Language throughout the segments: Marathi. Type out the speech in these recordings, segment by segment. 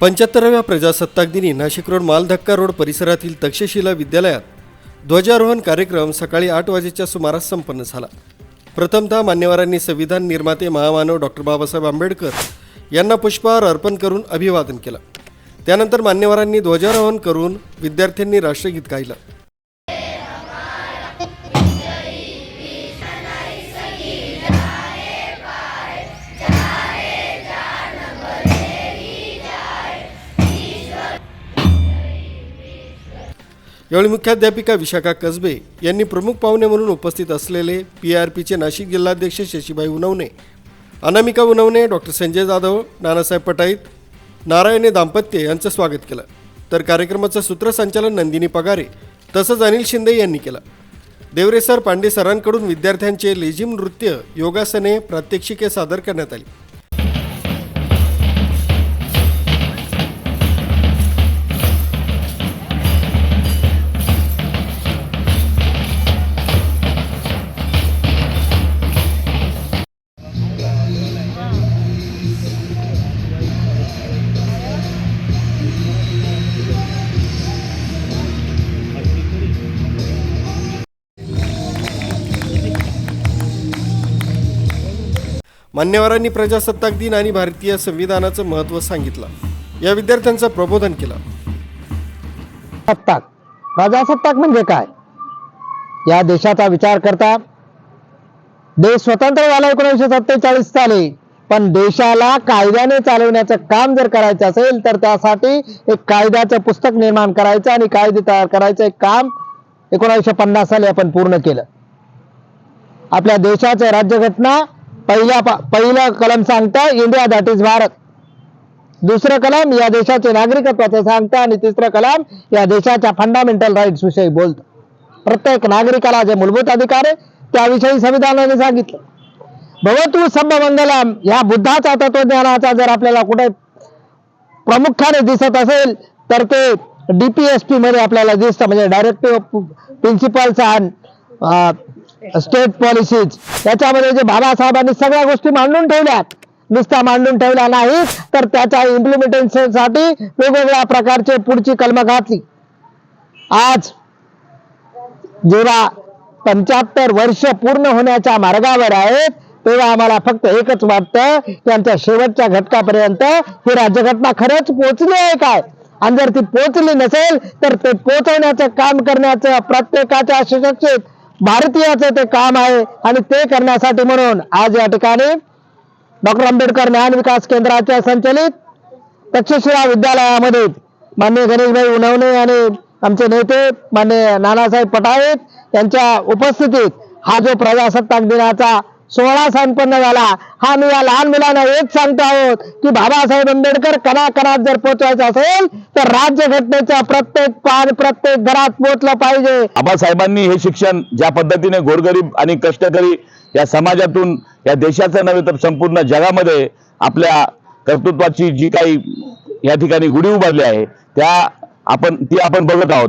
पंच्याहत्तराव्या प्रजासत्ताक दिनी नाशिक रोड मालधक्का रोड परिसरातील तक्षशिला विद्यालयात ध्वजारोहण कार्यक्रम सकाळी आठ वाजेच्या सुमारास संपन्न झाला. प्रथमतः मान्यवरांनी संविधान निर्माते महामानव डॉक्टर बाबासाहेब आंबेडकर यांना पुष्पहार अर्पण करून अभिवादन केलं. त्यानंतर मान्यवरांनी ध्वजारोहण करून विद्यार्थ्यांनी राष्ट्रगीत गायलं. यावेळी मुख्याध्यापिका विशाखा कसबे यांनी प्रमुख पाहुणे म्हणून उपस्थित असलेले पी आर पीचे नाशिक जिल्हाध्यक्ष शशीबाई उनवणे अनामिका उनवणे डॉक्टर संजय जाधव नानासाहेब पटाईत नारायणे दाम्पत्य यांचं स्वागत केलं. तर कार्यक्रमाचं सूत्रसंचालन नंदिनी पगारे तसंच अनिल शिंदे यांनी केलं. देवरेसर पांडे सरांकडून विद्यार्थ्यांचे लेझिम नृत्य योगासने प्रात्यक्षिके सादर करण्यात आली. मान्यवरांनी प्रजासत्ताक दिन आणि भारतीय संविधानाचं महत्त्व सांगितलं. या विद्यार्थ्यांचं प्रबोधन केलं. सत्ताक. प्रजासत्ताक म्हणजे काय? या देशाचा विचार करता देश स्वतंत्र झाला एकोणीसशे सत्तेचाळीस साली. पण देशाला कायद्याने चालवण्याचं काम जर करायचं असेल तर त्यासाठी एक कायद्याचं पुस्तक निर्माण करायचं आणि कायदे तयार करायचं एक काम एकोणीसशे पन्नास साली आपण पूर्ण केलं. आपल्या देशाचं राज्यघटना पहिल्या पा- पहिलं कलम सांगतं इंडिया दॅट इज भारत. दुसरं कलम या देशाचे नागरिकत्वाचं सांगतं आणि तिसरं कलम या देशाच्या फंडामेंटल राईट्स विषयी बोलतं. प्रत्येक नागरिकाला जे मूलभूत अधिकार आहे त्याविषयी संविधानाने सांगितलं. भवतु सब मंगलम या बुद्धाचा तत्वज्ञानाचा जर आपल्याला कुठे प्रामुख्याने दिसत असेल तर ते डीपीएसपी मध्ये आपल्याला दिसतं. म्हणजे directive principles and state policies त्याच्यामध्ये जे बाबासाहेबांनी सगळ्या गोष्टी मांडून ठेवल्यात. नुसत्या मांडून ठेवल्या नाही तर त्याच्या इम्प्लिमेंटेशनसाठी वेगवेगळ्या प्रकारचे पुढची कलम घातली. आज जेव्हा पंच्याहत्तर वर्ष पूर्ण होण्याच्या मार्गावर आहेत तेव्हा आम्हाला फक्त एकच वाटतं की आमच्या शेवटच्या घटकापर्यंत ही राज्यघटना खरंच पोहोचली आहे काय? आणि जर ती पोहोचली नसेल तर ते पोहोचवण्याचं काम करण्याचं प्रत्येकाच्या सुशिक्षित भारतीयाचं ते काम आहे आणि ते करण्यासाठी म्हणून आज या ठिकाणी डॉक्टर आंबेडकर ज्ञान विकास केंद्राच्या संचलित तक्षशिला विद्यालयामध्ये मान्य गणेशभाई उनवणे आणि आमचे नेते मान्य नानासाहेब पटाईत यांच्या उपस्थितीत हा जो प्रजासत्ताक दिनाचा सोहळा संपन्न झाला. हा मी या लहान मुलांना एक सांगतो आहोत की बाबासाहेब आंबेडकर कणाकणात जर पोहोचवायचं असेल तर राज्य घटनेच्या प्रत्येक पान प्रत्येक घरात पोहोचलं पाहिजे. बाबासाहेबांनी हे शिक्षण ज्या पद्धतीने गोरगरीब आणि कष्टकरी या समाजातून या देशाचं नव्हे तर संपूर्ण जगामध्ये आपल्या कर्तृत्वाची जी काही या ठिकाणी गुढी उभारली आहे त्या आपण ती आपण बघत आहोत.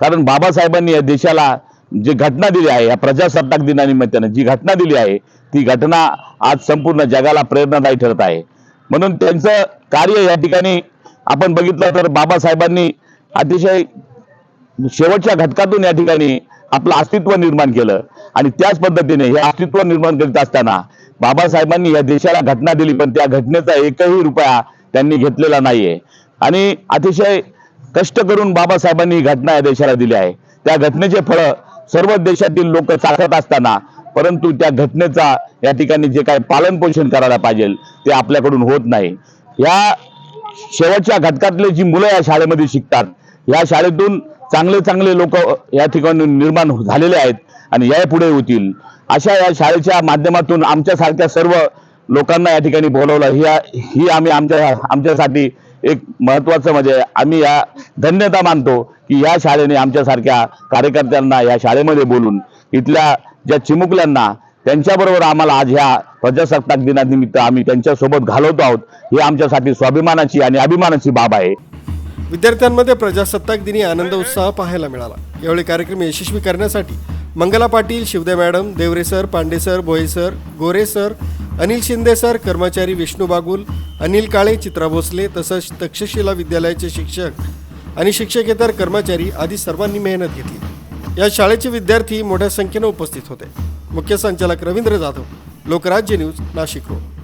कारण बाबासाहेबांनी या देशाला जी घटना दिली आहे या प्रजासत्ताक दिनानिमित्तानं जी घटना दिली आहे ती घटना आज संपूर्ण जगाला प्रेरणादायी ठरत आहे. म्हणून त्यांचं कार्य या ठिकाणी आपण बघितलं तर बाबासाहेबांनी अतिशय शेवटच्या घटकातून या ठिकाणी आपलं अस्तित्व निर्माण केलं. आणि त्याच पद्धतीने हे अस्तित्व निर्माण करीत असताना बाबासाहेबांनी या देशाला घटना दिली पण त्या घटनेचा एकही रुपया त्यांनी घेतलेला नाहीये. आणि अतिशय कष्ट करून बाबासाहेबांनी ही घटना या देशाला दिली आहे. त्या घटनेचे फळ सर्व देशातील लोक चाकत असताना परंतु त्या घटनेचा या ठिकाणी जे काय पालन पोषण करायला पाहिजे ते आपल्याकडून होत नाही. या शेवटच्या घटकातले जी मुलं या शाळेमध्ये शिकतात या शाळेतून चांगले चांगले लोक या ठिकाणी निर्माण झालेले आहेत आणि या पुढे होतील. अशा या शाळेच्या माध्यमातून आमच्यासारख्या सर्व लोकांना या ठिकाणी बोलवलं. ही ही आम्ही आमच्या आमच्यासाठी एक महत्वाचं म्हणजे आम्ही या धन्यता मानतो की या शाळेने आमच्यासारख्या कार्यकर्त्यांना या शाळेमध्ये बोलून इथल्या ज्या चिमुकल्यांना त्यांच्याबरोबर आम्हाला आज ह्या प्रजासत्ताक दिनानिमित्त आम्ही त्यांच्यासोबत घालवतो आहोत ही आमच्यासाठी स्वाभिमानाची आणि अभिमानाची बाब आहे. विद्यार्थ्यांमध्ये प्रजासत्ताक दिनी आनंद उत्साह पाहायला मिळाला. यावेळी कार्यक्रम यशस्वी करण्यासाठी Mangala Patil Shivde madam Deore sir Pandey sir Bhoye sir Gore sir Anil Shinde sir कर्मचारी विष्णू बागुल अनिल काळे चित्रा भोसले तसंच तक्षशिला विद्यालयाचे शिक्षक आणि शिक्षकेतर कर्मचारी आदी सर्वांनी मेहनत घेतली. या शाळेचे विद्यार्थी मोठ्या संख्येनं उपस्थित होते. मुख्य संचालक रवींद्र जाधव लोकराज्य न्यूज नाशिक रोड.